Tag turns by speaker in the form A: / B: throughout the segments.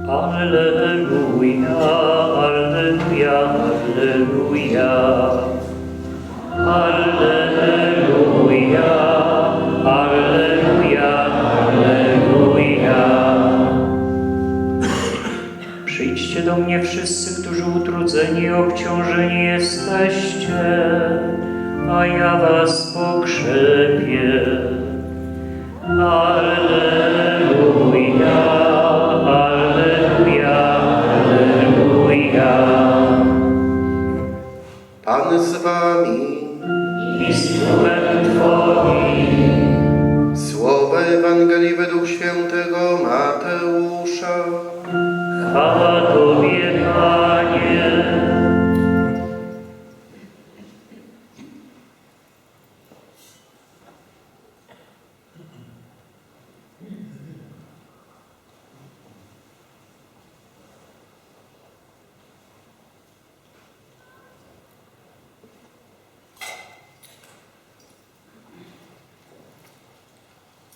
A: Alleluja, Alleluja, Alleluja. Alleluja, Alleluja, Alleluja. Przyjdźcie do mnie wszyscy, którzy utrudzeni i obciążeni jesteście, a ja was pokrzepię. Alleluja, Alleluja,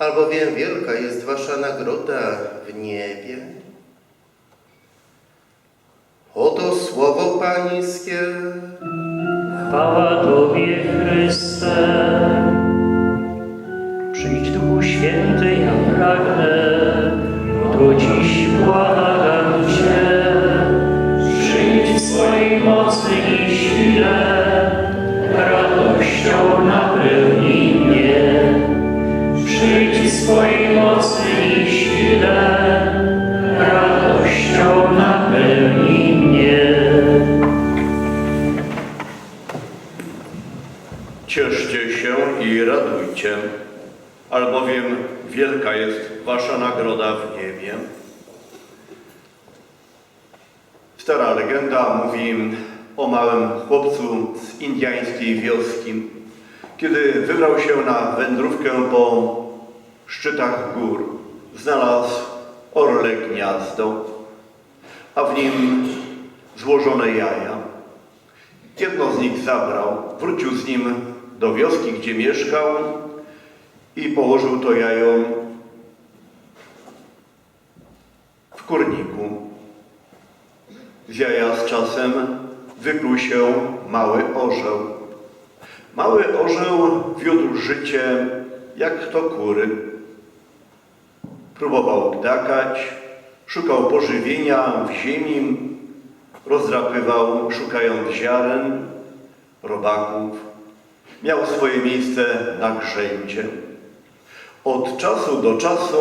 B: albowiem wielka jest wasza nagroda w niebie. Oto słowo Pańskie.
A: Chwała Tobie, Chryste. Przyjdź Duchu Święty, ja pragnę, to dziś błagam Cię. Przyjdź w swojej mocy Swojej mocy i sile, radością napełnij mnie.
C: Cieszcie się i radujcie, albowiem wielka jest wasza nagroda w niebie. Stara legenda mówi o małym chłopcu z indiańskiej wioski, kiedy wybrał się na wędrówkę po szczytach gór, znalazł orle gniazdo, a w nim złożone jaja. Jedno z nich zabrał, wrócił z nim do wioski, gdzie mieszkał i położył to jajo w kurniku. Z jaja z czasem wykluł się mały orzeł. Mały orzeł wiódł życie jak to kury. Próbował gdakać, szukał pożywienia w ziemi, rozdrapywał, szukając ziaren, robaków. Miał swoje miejsce na grzęcie. Od czasu do czasu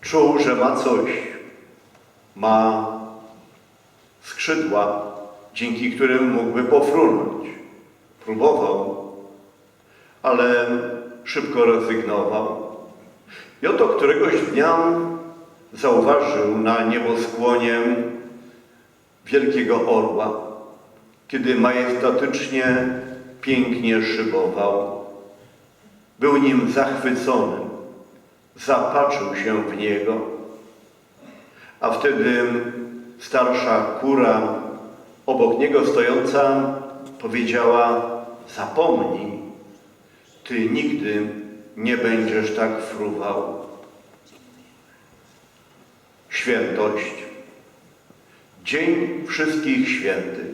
C: czuł, że ma coś. Ma skrzydła, dzięki którym mógłby pofrunąć. Próbował, ale szybko rezygnował. I oto któregoś dnia zauważył na nieboskłonie wielkiego orła, kiedy majestatycznie, pięknie szybował. Był nim zachwycony, zapatrzył się w niego, a wtedy starsza kura, obok niego stojąca, powiedziała: Zapomnij, ty nigdy nie będziesz tak fruwał. Świętość. Dzień Wszystkich Świętych.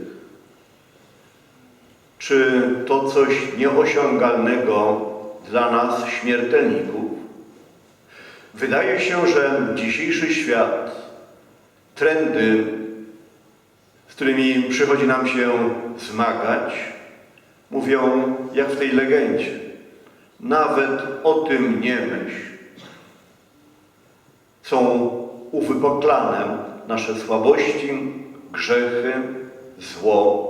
C: Czy to coś nieosiągalnego dla nas, śmiertelników? Wydaje się, że dzisiejszy świat, trendy, z którymi przychodzi nam się zmagać, mówią jak w tej legendzie. Nawet o tym nie myśl. Są uwypuklane nasze słabości, grzechy, zło.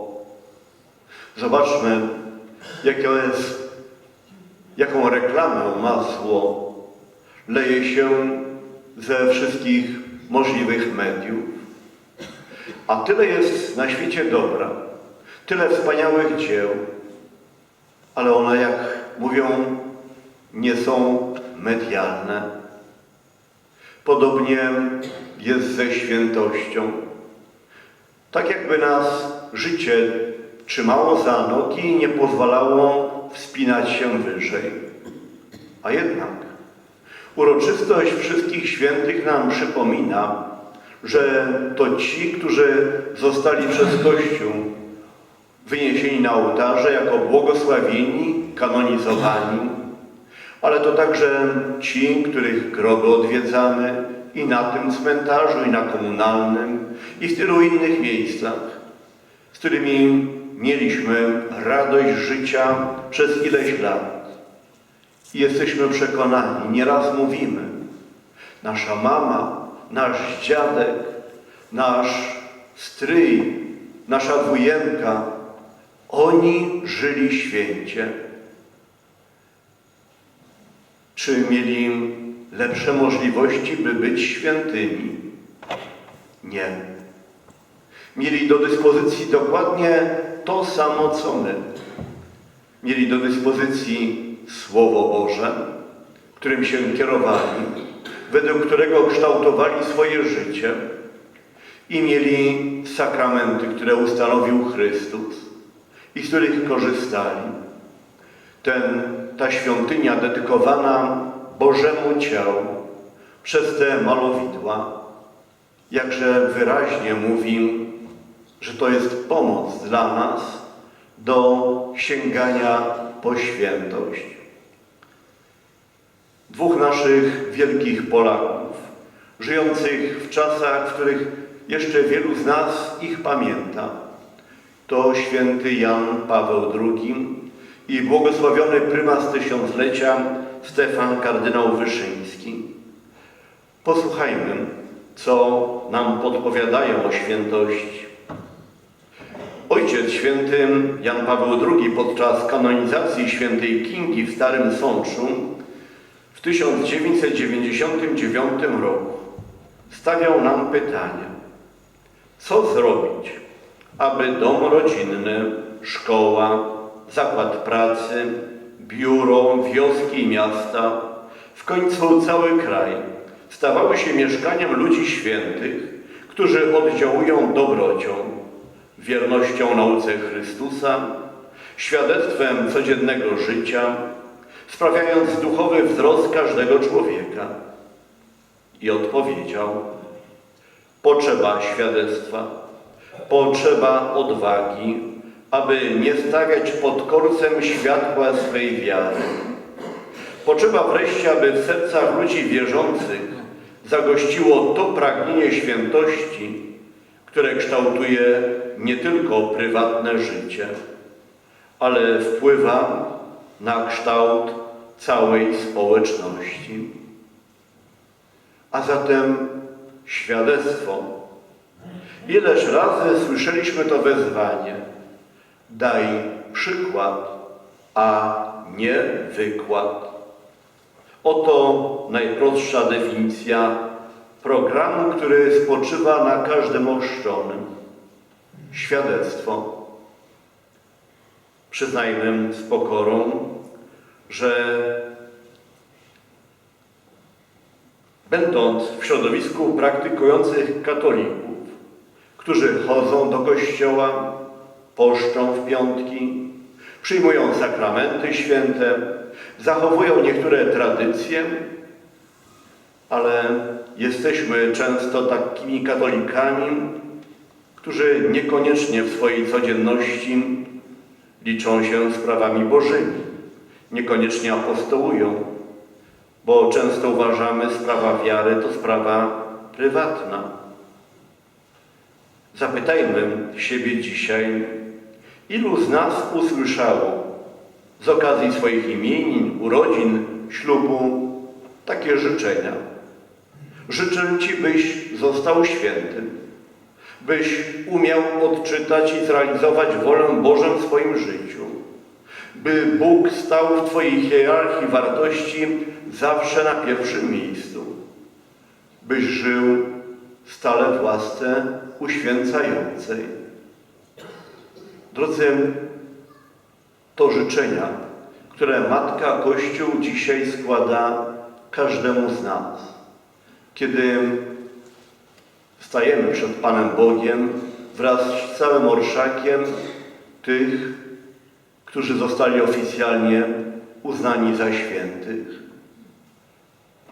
C: Zobaczmy, jakie jest, jaką reklamę ma zło. Leje się ze wszystkich możliwych mediów. A tyle jest na świecie dobra, tyle wspaniałych dzieł, ale one, jak mówią, nie są medialne. Podobnie jest ze świętością. Tak jakby nas życie trzymało za nogi i nie pozwalało wspinać się wyżej. A jednak uroczystość wszystkich świętych nam przypomina, że to ci, którzy zostali przez Kościół wyniesieni na ołtarze jako błogosławieni, kanonizowani, ale to także ci, których groby odwiedzamy i na tym cmentarzu, i na komunalnym, i w tylu innych miejscach, z którymi mieliśmy radość życia przez ileś lat. I jesteśmy przekonani, nieraz mówimy, nasza mama, nasz dziadek, nasz stryj, nasza wujenka, oni żyli święcie. Czy mieli lepsze możliwości, by być świętymi? Nie. Mieli do dyspozycji dokładnie to samo, co my. Mieli do dyspozycji Słowo Boże, którym się kierowali, według którego kształtowali swoje życie i mieli sakramenty, które ustanowił Chrystus i z których korzystali. Ten, ta świątynia dedykowana Bożemu Ciału przez te malowidła, jakże wyraźnie mówi, że to jest pomoc dla nas do sięgania po świętość. Dwóch naszych wielkich Polaków, żyjących w czasach, w których jeszcze wielu z nas ich pamięta, to święty Jan Paweł II i błogosławiony prymas tysiąclecia Stefan kardynał Wyszyński. Posłuchajmy, co nam podpowiadają o świętości. Ojciec święty Jan Paweł II podczas kanonizacji świętej Kingi w Starym Sączu w 1999 roku stawiał nam pytanie, co zrobić, aby dom rodzinny, szkoła, zakład pracy, biuro, wioski i miasta, w końcu cały kraj stawały się mieszkaniem ludzi świętych, którzy oddziałują dobrocią, wiernością nauce Chrystusa, świadectwem codziennego życia, sprawiając duchowy wzrost każdego człowieka. I odpowiedział, potrzeba świadectwa, potrzeba odwagi, aby nie stawiać pod korcem światła swej wiary. Potrzeba wreszcie, aby w sercach ludzi wierzących zagościło to pragnienie świętości, które kształtuje nie tylko prywatne życie, ale wpływa na kształt całej społeczności. A zatem świadectwo. Ileż razy słyszeliśmy to wezwanie. Daj przykład, a nie wykład. Oto najprostsza definicja programu, który spoczywa na każdym ochrzczonym. Świadectwo. Przyznajmy z pokorą, że będąc w środowisku praktykujących katolików, którzy chodzą do kościoła, poszczą w piątki, przyjmują sakramenty święte, zachowują niektóre tradycje, ale jesteśmy często takimi katolikami, którzy niekoniecznie w swojej codzienności liczą się sprawami bożymi, niekoniecznie apostołują, bo często uważamy sprawa wiary to sprawa prywatna. Zapytajmy siebie dzisiaj, ilu z nas usłyszało z okazji swoich imienin, urodzin, ślubu takie życzenia. Życzę Ci, byś został świętym, byś umiał odczytać i zrealizować wolę Bożą w swoim życiu, by Bóg stał w Twojej hierarchii wartości zawsze na pierwszym miejscu, byś żył stale w łasce uświęcającej. Drodzy, to życzenia, które Matka Kościół dzisiaj składa każdemu z nas. Kiedy stajemy przed Panem Bogiem wraz z całym orszakiem tych, którzy zostali oficjalnie uznani za świętych.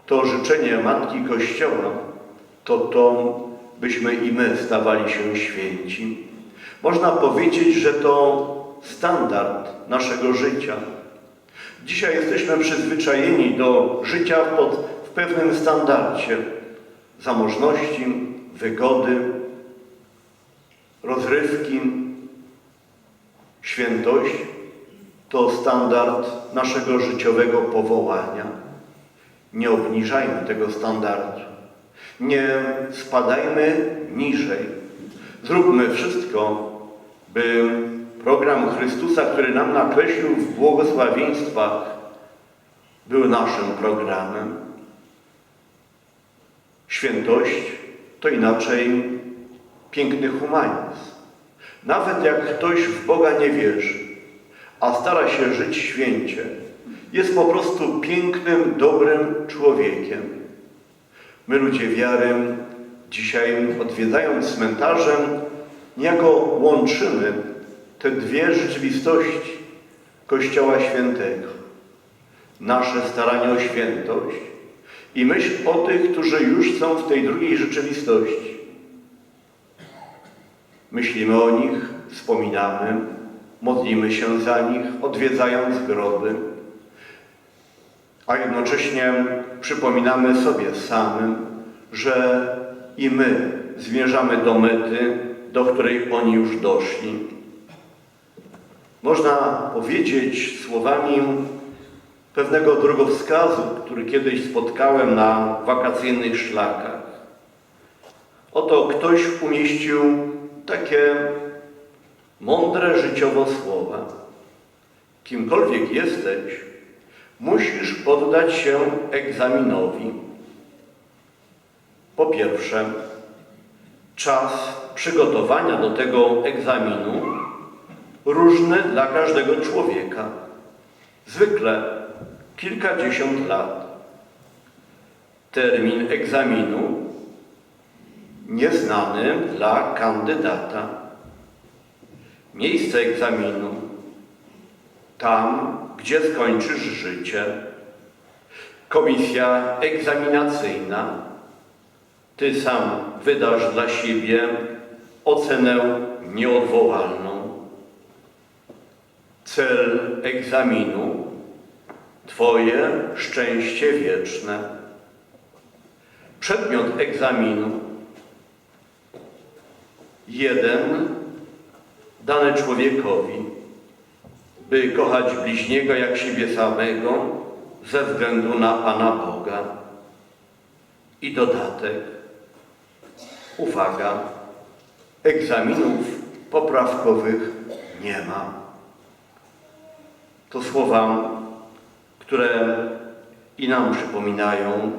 C: To życzenie Matki Kościoła to to, byśmy i my stawali się święci. Można powiedzieć, że to standard naszego życia. Dzisiaj jesteśmy przyzwyczajeni do życia pod, w pewnym standardzie zamożności, wygody, rozrywki, świętość to standard naszego życiowego powołania. Nie obniżajmy tego standardu. Nie spadajmy niżej. Zróbmy wszystko, program Chrystusa, który nam nakreślił w błogosławieństwach, był naszym programem. Świętość to inaczej piękny humanizm. Nawet jak ktoś w Boga nie wierzy, a stara się żyć święcie, jest po prostu pięknym, dobrym człowiekiem. My, ludzie wiary, dzisiaj odwiedzając cmentarzem, niejako łączymy te dwie rzeczywistości Kościoła Świętego. Nasze staranie o świętość i myśl o tych, którzy już są w tej drugiej rzeczywistości. Myślimy o nich, wspominamy, modlimy się za nich, odwiedzając groby, a jednocześnie przypominamy sobie samym, że i my zmierzamy do mety, do której oni już doszli. Można powiedzieć słowami pewnego drogowskazu, który kiedyś spotkałem na wakacyjnych szlakach. Oto ktoś umieścił takie mądre życiowo słowa. Kimkolwiek jesteś, musisz poddać się egzaminowi. Po pierwsze, czas przygotowania do tego egzaminu różny dla każdego człowieka. Zwykle kilkadziesiąt lat. Termin egzaminu nieznany dla kandydata. Miejsce egzaminu tam, gdzie skończysz życie. Komisja egzaminacyjna. Ty sam wydasz dla siebie ocenę nieodwołalną. Cel egzaminu Twoje szczęście wieczne. Przedmiot egzaminu jeden dany człowiekowi, by kochać bliźniego jak siebie samego ze względu na Pana Boga. I dodatek, uwaga, egzaminów poprawkowych nie ma. To słowa, które i nam przypominają,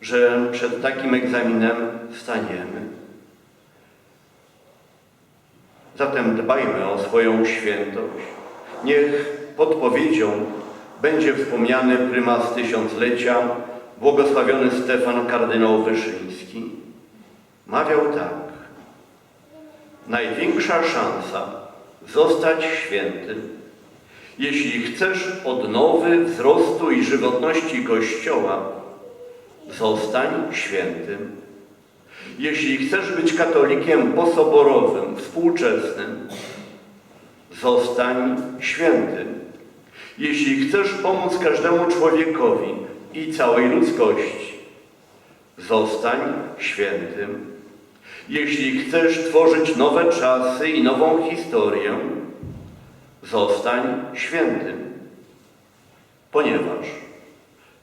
C: że przed takim egzaminem staniemy. Zatem dbajmy o swoją świętość. Niech podpowiedzią będzie wspomniany prymas tysiąclecia, błogosławiony Stefan kardynał Wyszyński. Mawiał tak. Największa szansa zostać świętym. Jeśli chcesz odnowy, wzrostu i żywotności Kościoła, zostań świętym. Jeśli chcesz być katolikiem posoborowym, współczesnym, zostań świętym. Jeśli chcesz pomóc każdemu człowiekowi i całej ludzkości, zostań świętym. Jeśli chcesz tworzyć nowe czasy i nową historię, zostań świętym. Ponieważ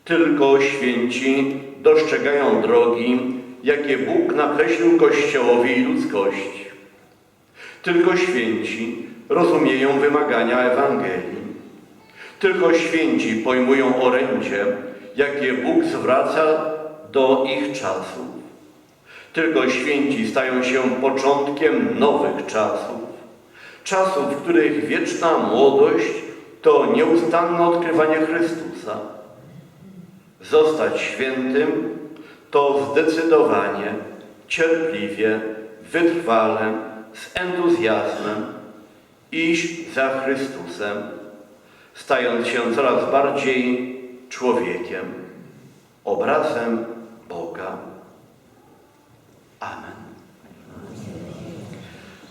C: tylko święci dostrzegają drogi, jakie Bóg nakreślił Kościołowi i ludzkości. Tylko święci rozumieją wymagania Ewangelii. Tylko święci pojmują orędzie, jakie Bóg zwraca do ich czasów. Tylko święci stają się początkiem nowych czasów. Czasów, w których wieczna młodość to nieustanne odkrywanie Chrystusa. Zostać świętym to zdecydowanie, cierpliwie, wytrwale, z entuzjazmem iść za Chrystusem, stając się coraz bardziej człowiekiem, obrazem Boga. Amen.